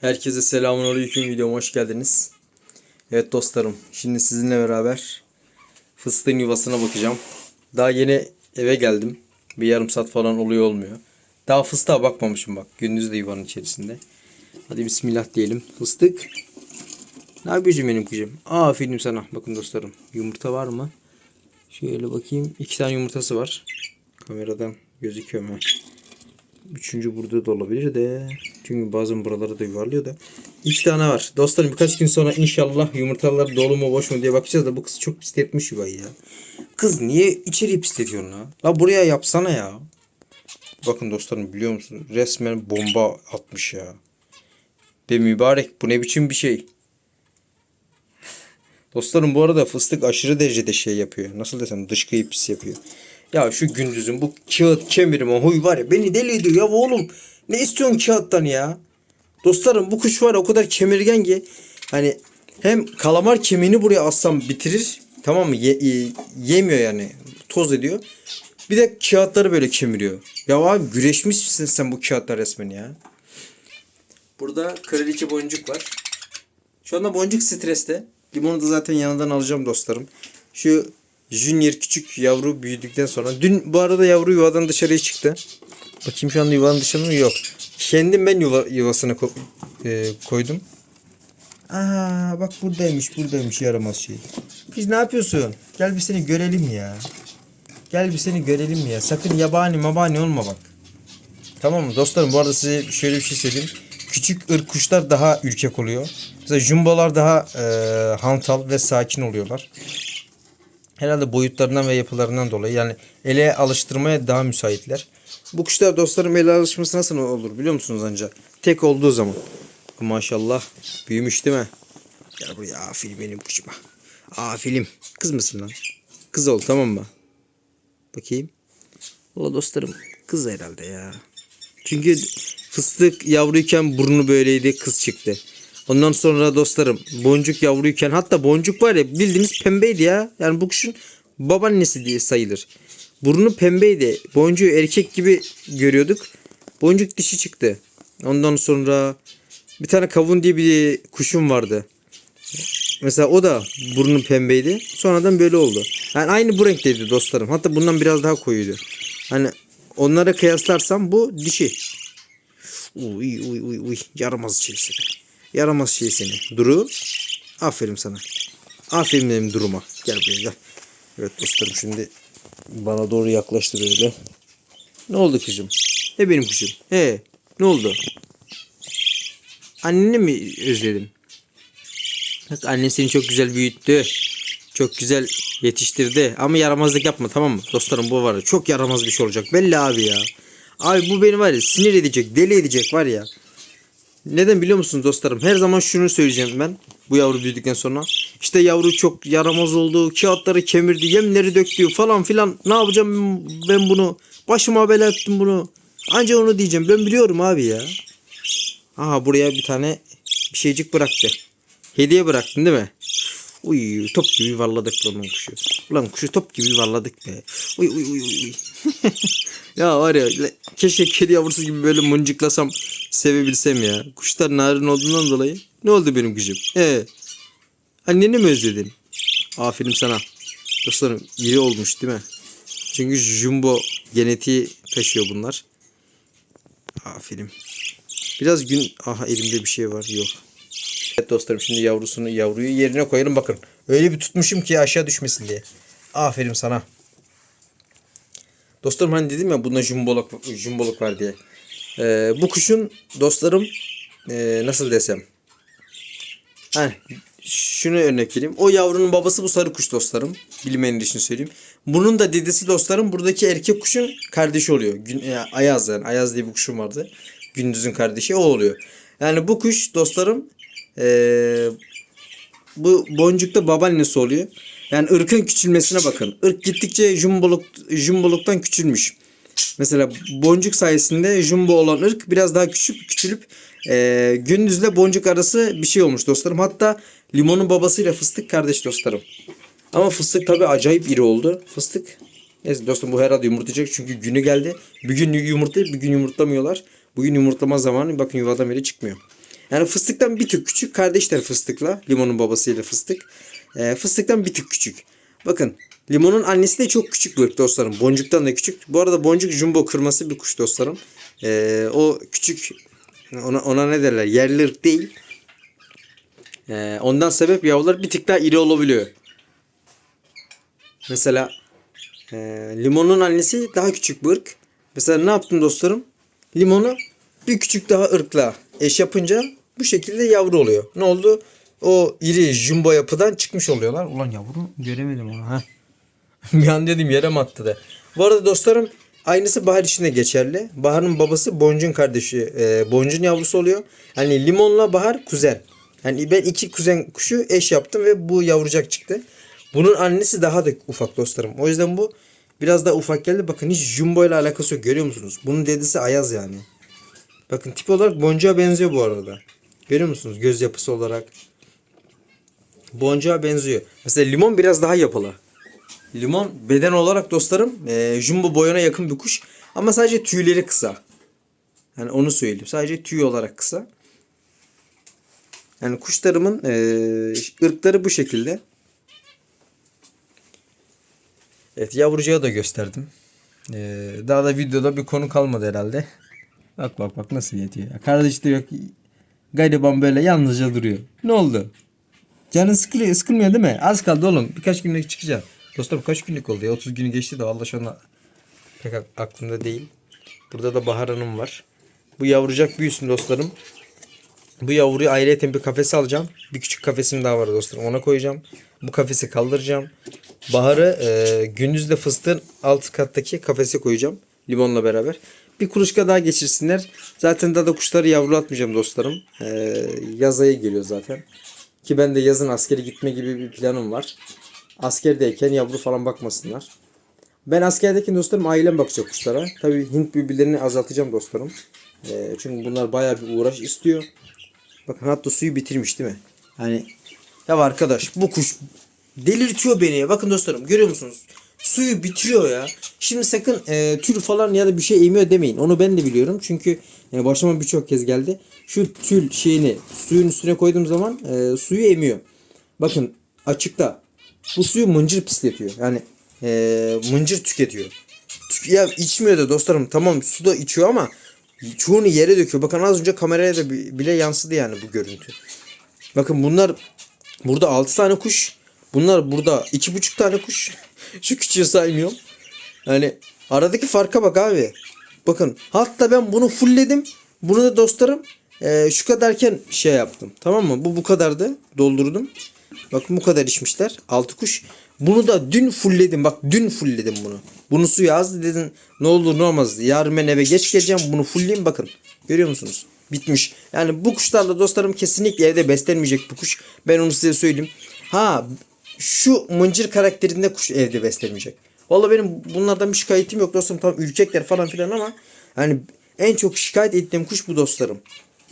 Herkese selamun aleyküm videoma hoş geldiniz. Evet dostlarım şimdi sizinle beraber fıstığın yuvasına bakacağım. Daha yeni eve geldim. Bir yarım saat falan oluyor olmuyor. Daha fıstığa bakmamışım bak. Gündüz de yuvanın içerisinde. Hadi bismillah diyelim. Fıstık. Ne yapıyorsun benim kuşum? Aferin sana. Bakın dostlarım. Yumurta var mı? Şöyle bakayım. İki tane yumurtası var. Kameradan gözüküyor mu? Üçüncü burada da olabilir de. Çünkü bazen buraları da yuvarlıyor da. İki tane var. Dostlarım birkaç gün sonra inşallah yumurtalar dolu mu boş mu diye bakacağız da bu kız çok pisletmiş yuvayı ya. Kız niye içeriği pisletiyorsun ha? La buraya yapsana ya. Bakın dostlarım biliyor musunuz? Resmen bomba atmış ya. Be mübarek bu ne biçim bir şey. Dostlarım bu arada fıstık aşırı derecede şey yapıyor. Nasıl desem dışkıyı pis yapıyor. Ya şu gündüzün bu kağıt kemirme huy var ya beni deli ediyor ya oğlum. Ne istiyorsun kağıttan ya? Dostlarım bu kuş var o kadar kemirgen ki hani hem kalamar kemiğini buraya assam bitirir tamam mı? Ye- ye- yemiyor yani toz ediyor. Bir de kağıtları böyle kemiriyor. Ya abi güreşmişsin sen bu kağıtlar resmen ya. Burada kraliçe boncuk var. Şu anda boncuk streste. Limonu da zaten yanından alacağım dostlarım. Şu Junior küçük yavru büyüdükten sonra. Dün bu arada yavru yuvadan dışarıya çıktı. Bakayım şu anda yuvanın dışında mı? Yok. Kendim ben yuva, yuvasına ko- e, koydum. Aa bak buradaymış buradaymış yaramaz şey. Biz ne yapıyorsun? Gel bir seni görelim ya. Gel bir seni görelim ya. Sakın yabani mabani olma bak. Tamam mı dostlarım bu arada size şöyle bir şey söyleyeyim. Küçük ırk kuşlar daha ürkek oluyor. Mesela jumbolar daha e, hantal ve sakin oluyorlar. Herhalde boyutlarından ve yapılarından dolayı yani ele alıştırmaya daha müsaitler. Bu kuşlar dostlarım ele alışması nasıl olur biliyor musunuz ancak? Tek olduğu zaman. Maşallah büyümüş değil mi? Gel buraya afil benim kuşuma. Afilim. Kız mısın lan? Kız ol tamam mı? Bakayım. Valla dostlarım kız herhalde ya. Çünkü fıstık yavruyken burnu böyleydi kız çıktı. Ondan sonra dostlarım boncuk yavruyken hatta boncuk var ya bildiğiniz pembeydi ya. Yani bu kuşun babaannesi diye sayılır. Burnu pembeydi. Boncuğu erkek gibi görüyorduk. Boncuk dişi çıktı. Ondan sonra bir tane kavun diye bir kuşum vardı. Mesela o da burnu pembeydi. Sonradan böyle oldu. Yani aynı bu renkteydi dostlarım. Hatta bundan biraz daha koyuydu. Hani onlara kıyaslarsam bu dişi. Uy uy uy uy yaramaz şey seni. Yaramaz şey seni. Duru. Aferin sana. Aferin benim duruma. Gel buraya gel. Evet dostlarım şimdi bana doğru yaklaştır öyle. Ne oldu kızım? Ne benim kızım? He ne oldu? Anneni mi özledin? Bak annen seni çok güzel büyüttü. Çok güzel yetiştirdi. Ama yaramazlık yapma tamam mı? Dostlarım bu var ya çok yaramaz bir şey olacak. Belli abi ya. Abi bu beni var ya sinir edecek, deli edecek var ya. Neden biliyor musunuz dostlarım? Her zaman şunu söyleyeceğim ben. Bu yavru büyüdükten sonra. İşte yavru çok yaramaz oldu. Kağıtları kemirdi. Yemleri döktü falan filan. Ne yapacağım ben bunu? Başıma bela ettim bunu. Anca onu diyeceğim. Ben biliyorum abi ya. Aha buraya bir tane bir şeycik bıraktı. Hediye bıraktın değil mi? Uy top gibi yuvarladık lan kuşu. Ulan kuşu top gibi yuvarladık be. Uy uy uy uy. ya var ya keşke kedi yavrusu gibi böyle mıncıklasam sevebilsem ya. Kuşlar narin olduğundan dolayı. Ne oldu benim kuşum? Ee, anneni mi özledin? Aferin sana. Dostlarım iri olmuş değil mi? Çünkü jumbo genetiği taşıyor bunlar. Aferin. Biraz gün... Aha elimde bir şey var. Yok. Evet dostlarım şimdi yavrusunu yavruyu yerine koyalım bakın. Öyle bir tutmuşum ki aşağı düşmesin diye. Aferin sana. Dostlarım hani dedim ya bunda jumboluk, jumboluk var diye. Ee, bu kuşun dostlarım ee, nasıl desem. Hani şunu örnek vereyim. O yavrunun babası bu sarı kuş dostlarım. Bilmeyenler için söyleyeyim. Bunun da dedesi dostlarım buradaki erkek kuşun kardeşi oluyor. Gün, e, Ayaz yani. Ayaz diye bir kuşum vardı. Gündüz'ün kardeşi o oluyor. Yani bu kuş dostlarım ee, bu boncukta babaannesi oluyor. Yani ırkın küçülmesine bakın. Irk gittikçe jumboluk, jumboluktan küçülmüş. Mesela boncuk sayesinde jumbo olan ırk biraz daha küçük küçülüp e, gündüzle boncuk arası bir şey olmuş dostlarım. Hatta limonun babasıyla fıstık kardeş dostlarım. Ama fıstık tabi acayip iri oldu. Fıstık neyse dostum bu herhalde yumurtlayacak çünkü günü geldi. Bir gün yumurtlayıp bir gün yumurtlamıyorlar. Bugün yumurtlama zamanı bakın yuvadan beri çıkmıyor. Yani fıstıktan bir tık küçük. Kardeşler fıstıkla. Limonun babasıyla fıstık. Ee, fıstıktan bir tık küçük. Bakın limonun annesi de çok küçük bir dostlarım. Boncuktan da küçük. Bu arada boncuk jumbo kırması bir kuş dostlarım. Ee, o küçük ona, ona ne derler yerli ırk değil. Ee, ondan sebep yavrular bir tık daha iri olabiliyor. Mesela e, limonun annesi daha küçük bir ırk. Mesela ne yaptım dostlarım? Limonu bir küçük daha ırkla eş yapınca bu şekilde yavru oluyor. Ne oldu? O iri jumbo yapıdan çıkmış oluyorlar. Ulan yavru göremedim onu. bir an dedim yere mi attı da. Bu arada dostlarım aynısı Bahar için de geçerli. Bahar'ın babası Boncuk'un kardeşi. E, Boncuk'un yavrusu oluyor. Hani limonla Bahar kuzen. Yani ben iki kuzen kuşu eş yaptım ve bu yavrucak çıktı. Bunun annesi daha da ufak dostlarım. O yüzden bu biraz daha ufak geldi. Bakın hiç jumbo ile alakası yok. Görüyor musunuz? Bunun dedesi Ayaz yani. Bakın tip olarak boncuğa benziyor bu arada. Görüyor musunuz? Göz yapısı olarak. Boncuğa benziyor. Mesela limon biraz daha yapılı. Limon beden olarak dostlarım e, jumbo boyuna yakın bir kuş. Ama sadece tüyleri kısa. Yani onu söyleyeyim. Sadece tüy olarak kısa. Yani kuşlarımın e, ırkları bu şekilde. Evet yavrucağı da gösterdim. Ee, daha da videoda bir konu kalmadı herhalde. Bak bak bak nasıl yetiyor. Kardeş de yok. Gariban böyle yalnızca duruyor. Ne oldu? Canın sıkılıyor, sıkılmıyor değil mi? Az kaldı oğlum. Birkaç günlük çıkacağım. Dostlarım kaç günlük oldu ya? 30 günü geçti de Allah şu anda pek ak- aklımda değil. Burada da Bahar Hanım var. Bu yavrucak büyüsün dostlarım. Bu yavruyu ayrıyeten bir kafese alacağım. Bir küçük kafesim daha var dostlarım. Ona koyacağım. Bu kafesi kaldıracağım. Baharı e, gündüz de fıstığın alt kattaki kafese koyacağım. Limonla beraber. Bir kuluçka daha geçirsinler. Zaten daha da kuşları yavrulatmayacağım dostlarım. E, yaz ayı geliyor zaten. Ki ben de yazın askere gitme gibi bir planım var. Askerdeyken yavru falan bakmasınlar. Ben askerdeyken dostlarım ailem bakacak kuşlara. Tabii Hint bülbüllerini azaltacağım dostlarım. E, çünkü bunlar bayağı bir uğraş istiyor. Bakın hatta suyu bitirmiş değil mi? Hani ya arkadaş bu kuş delirtiyor beni. Bakın dostlarım görüyor musunuz? Suyu bitiriyor ya. Şimdi sakın e, tül falan ya da bir şey emiyor demeyin. Onu ben de biliyorum. Çünkü e, başıma birçok kez geldi. Şu tül şeyini suyun üstüne koyduğum zaman e, suyu emiyor. Bakın açıkta. Bu suyu mıncır pisletiyor. Yani e, mıncır tüketiyor. Tük- ya içmiyor da dostlarım. Tamam su da içiyor ama çoğunu yere döküyor. Bakın az önce kameraya da bi- bile yansıdı yani bu görüntü. Bakın bunlar burada 6 tane kuş. Bunlar burada 2,5 tane kuş. Şu küçüğü saymıyorum. Yani aradaki farka bak abi. Bakın hatta ben bunu fullledim. Bunu da dostlarım e, şu kadarken şey yaptım. Tamam mı? Bu bu kadardı. Doldurdum. Bakın bu kadar içmişler. 6 kuş. Bunu da dün fullledim. Bak dün fullledim bunu. Bunu suya az dedin. Ne olur ne olmaz. Yarın ben eve geç geleceğim. Bunu fullleyeyim bakın. Görüyor musunuz? Bitmiş. Yani bu kuşlarla dostlarım kesinlikle evde beslenmeyecek bu kuş. Ben onu size söyleyeyim. Ha şu mıncır karakterinde kuş evde beslenmeyecek. Vallahi benim bunlardan bir şikayetim yok dostum. Tam ürkekler falan filan ama yani en çok şikayet ettiğim kuş bu dostlarım.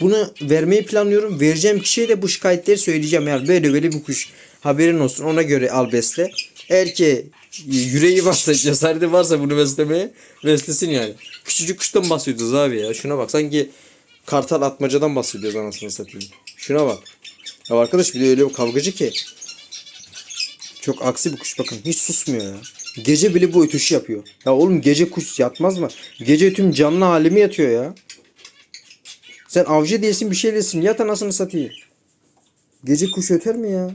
Bunu vermeyi planlıyorum. Vereceğim kişiye de bu şikayetleri söyleyeceğim. Yani böyle böyle bir kuş. Haberin olsun. Ona göre al besle. Eğer ki yüreği varsa, cesareti varsa bunu beslemeye beslesin yani. Küçücük kuştan bahsediyoruz abi ya. Şuna bak. Sanki kartal atmacadan bahsediyoruz anasını satayım. Şuna bak. Ya arkadaş bir de öyle bir kavgacı ki. Çok aksi bir kuş bakın. Hiç susmuyor ya. Gece bile bu ötüşü yapıyor. Ya oğlum gece kuş yatmaz mı? Gece tüm canlı alemi yatıyor ya. Sen avcı değilsin bir şey değilsin. Yat anasını satayım. Gece kuş öter mi ya?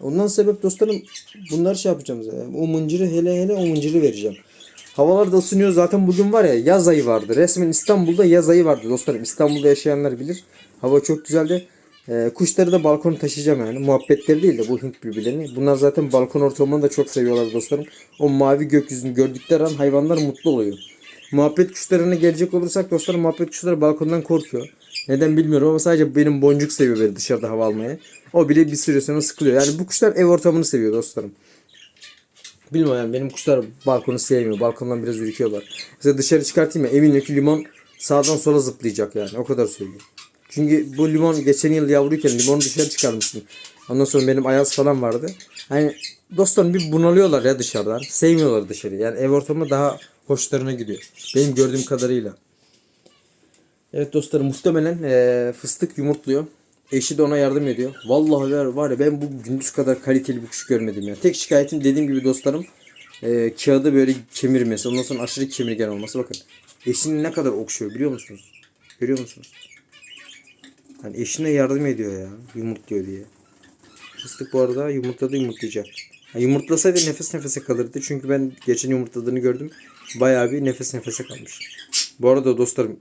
Ondan sebep dostlarım bunları şey yapacağım zaten. O mıncırı hele hele o mıncırı vereceğim. Havalar da ısınıyor zaten bugün var ya yaz ayı vardı. Resmen İstanbul'da yaz ayı vardı dostlarım. İstanbul'da yaşayanlar bilir. Hava çok güzeldi. Ee, kuşları da balkona taşıyacağım yani. Muhabbetleri değil de bu Hint bülbüllerini. Bunlar zaten balkon ortamını da çok seviyorlar dostlarım. O mavi gökyüzünü gördükleri an hayvanlar mutlu oluyor. Muhabbet kuşlarına gelecek olursak dostlarım muhabbet kuşları balkondan korkuyor. Neden bilmiyorum ama sadece benim boncuk seviyor böyle dışarıda hava almaya. O bile bir süre sonra sıkılıyor. Yani bu kuşlar ev ortamını seviyor dostlarım. Bilmiyorum yani benim kuşlar balkonu sevmiyor. Balkondan biraz ürküyorlar. Mesela dışarı çıkartayım ya eminim ki limon sağdan sola zıplayacak yani. O kadar söyleyeyim. Çünkü bu limon geçen yıl yavruyken limonu dışarı çıkarmıştım. Ondan sonra benim ayaz falan vardı. Hani dostlarım bir bunalıyorlar ya dışarıdan. Sevmiyorlar dışarıyı. Yani ev ortamı daha hoşlarına gidiyor. Benim gördüğüm kadarıyla. Evet dostlarım muhtemelen eee, fıstık yumurtluyor. Eşi de ona yardım ediyor. Vallahi var, var ya ben bu gündüz kadar kaliteli bir kuş görmedim ya. Tek şikayetim dediğim gibi dostlarım eee, kağıdı böyle kemirmesi. Ondan sonra aşırı kemirgen olması. Bakın eşini ne kadar okşuyor biliyor musunuz? Görüyor musunuz? Hani eşine yardım ediyor ya yumurtluyor diye. Fıstık bu arada yumurtladı yumurtlayacak. Ha, yumurtlasaydı nefes nefese kalırdı. Çünkü ben geçen yumurtladığını gördüm. Bayağı bir nefes nefese kalmış. Bu arada dostlarım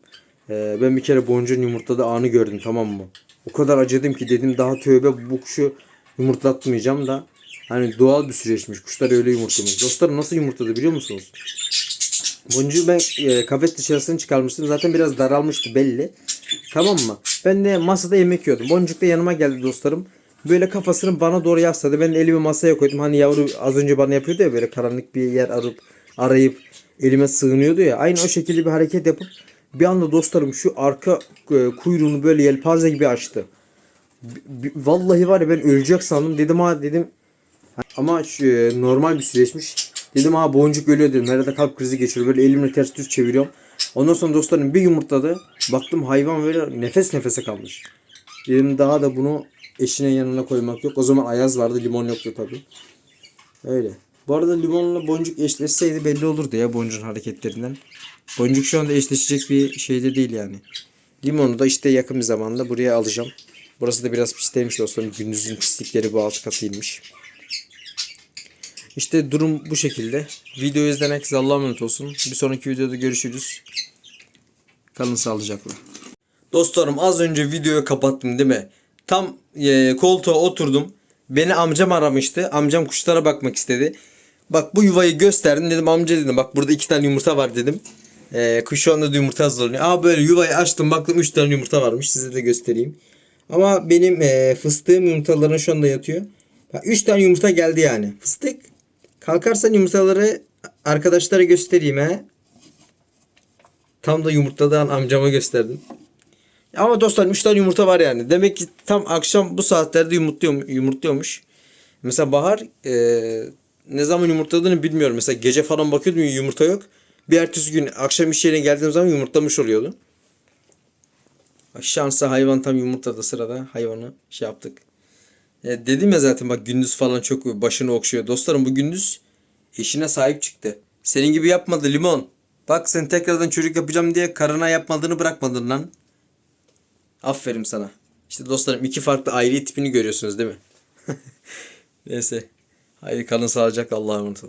e, ben bir kere boncuğun yumurtladığı anı gördüm tamam mı? O kadar acıdım ki dedim daha tövbe bu kuşu yumurtlatmayacağım da. Hani doğal bir süreçmiş. Kuşlar öyle yumurtlamış. Dostlarım nasıl yumurtladı biliyor musunuz? Boncuğu ben e, kafes dışarısını çıkarmıştım. Zaten biraz daralmıştı belli. Tamam mı? Ben de masada yemek yiyordum. Boncuk da yanıma geldi dostlarım. Böyle kafasını bana doğru yasladı. Ben elimi masaya koydum. Hani yavru az önce bana yapıyordu ya böyle karanlık bir yer arayıp arayıp elime sığınıyordu ya. Aynı o şekilde bir hareket yapıp bir anda dostlarım şu arka e, kuyruğunu böyle yelpaze gibi açtı. B- Vallahi var ya ben ölecek sandım. Dedim ha dedim ama şu, e, normal bir süreçmiş. Dedim ha boncuk ölüyor dedim. Herhalde kalp krizi geçiriyor. Böyle elimle ters düz çeviriyorum. Ondan sonra dostlarım bir yumurtladı. Baktım hayvan böyle nefes nefese kalmış. Dedim daha da bunu eşine yanına koymak yok. O zaman ayaz vardı limon yoktu tabi. Öyle. Bu arada limonla boncuk eşleşseydi belli olurdu ya boncuğun hareketlerinden. Boncuk şu anda eşleşecek bir şeyde değil yani. Limonu da işte yakın bir zamanda buraya alacağım. Burası da biraz pisleymiş dostlarım. Gündüzün pislikleri bu alt katıymış. İşte durum bu şekilde. Video izleyen herkese Allah'a emanet olsun. Bir sonraki videoda görüşürüz. Kalın sağlıcakla. Dostlarım az önce videoyu kapattım değil mi? Tam e, koltuğa oturdum. Beni amcam aramıştı. Amcam kuşlara bakmak istedi. Bak bu yuvayı gösterdim dedim amca dedim bak burada iki tane yumurta var dedim. E, kuş şu anda da yumurta hazırlanıyor. Aa böyle yuvayı açtım baktım üç tane yumurta varmış size de göstereyim. Ama benim e, fıstığım yumurtalarına şu anda yatıyor. Bak, üç tane yumurta geldi yani. Fıstık kalkarsan yumurtaları arkadaşlara göstereyim he. Tam da yumurtladan amcama gösterdim. Ama dostlar 3 tane yumurta var yani. Demek ki tam akşam bu saatlerde yumurtluyor, yumurtluyormuş. Mesela Bahar e, ne zaman yumurtladığını bilmiyorum. Mesela gece falan bakıyordum yumurta yok. Bir ertesi gün akşam iş yerine geldiğim zaman yumurtlamış oluyordu. Şansa hayvan tam yumurtladı sırada hayvanı şey yaptık. E, dedim ya zaten bak gündüz falan çok başını okşuyor. Dostlarım bu gündüz eşine sahip çıktı. Senin gibi yapmadı limon. Bak sen tekrardan çocuk yapacağım diye karına yapmadığını bırakmadın lan. Aferin sana. İşte dostlarım iki farklı aile tipini görüyorsunuz değil mi? Neyse. Haydi kalın sağlıcakla Allah'a emanet.